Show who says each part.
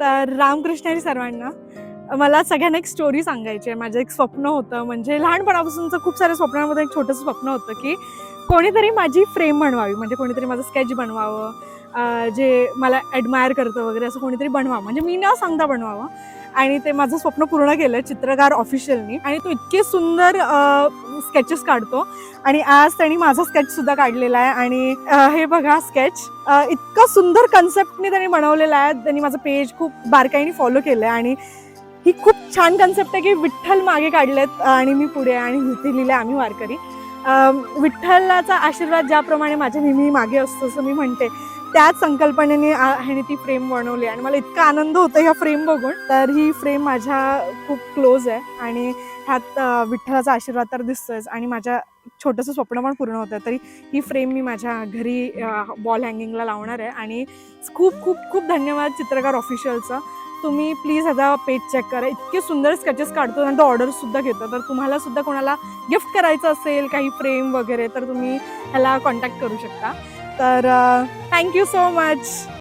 Speaker 1: तर रामकृष्णारी सर्वांना मला सगळ्यांना एक स्टोरी सांगायची आहे. माझं एक स्वप्न होतं. म्हणजे लहानपणापासूनचं खूप साऱ्या स्वप्नांमध्ये एक छोटंसं स्वप्न होतं की कोणीतरी माझी फ्रेम बनवावी. म्हणजे कोणीतरी माझं स्केच बनवावं. जे मला ॲडमायर करतं वगैरे असं कोणीतरी बनवा. म्हणजे मी न सांगता बनवावं. आणि ते माझं स्वप्न पूर्ण केलं चित्रकार ऑफिशियलनी आणि तो इतके सुंदर स्केचेस काढतो. आणि आज त्यांनी माझा स्केचसुद्धा काढलेला आहे. आणि हे बघा स्केच इतकं सुंदर कन्सेप्टने त्यांनी बनवलेलं आहे. त्यांनी माझं पेज खूप बारकाईने फॉलो केलं आहे आणि ही खूप छान कन्सेप्ट आहे की विठ्ठल मागे काढलेत आणि मी पुढे आणि इथे लिहिले आम्ही वारकरी. विठ्ठलाचा आशीर्वाद ज्याप्रमाणे माझ्या नेहमी मागे असतो असं मी म्हणते. त्याच संकल्पनेने ह्याने ती फ्रेम बनवली. आणि मला इतका आनंद होतो ह्या फ्रेम बघून. तर ही फ्रेम माझ्या खूप क्लोज आहे आणि ह्यात विठ्ठलाचा आशीर्वाद तर दिसतोयच. आणि माझ्या छोटंसं स्वप्न पण पूर्ण होतं. तरी ही फ्रेम मी माझ्या घरी बॉल हँगिंगला लावणार आहे. आणि खूप खूप खूप धन्यवाद चित्रकार ऑफिशियलचं तुम्ही प्लीज ह्याचा पेज चेक करा. इतके सुंदर स्केचेस काढतो आणि तो ऑर्डरसुद्धा घेतो. तर तुम्हाला सुद्धा कोणाला गिफ्ट करायचं असेल काही फ्रेम वगैरे तर तुम्ही ह्याला कॉन्टॅक्ट करू शकता. तर थँक्यू सो मच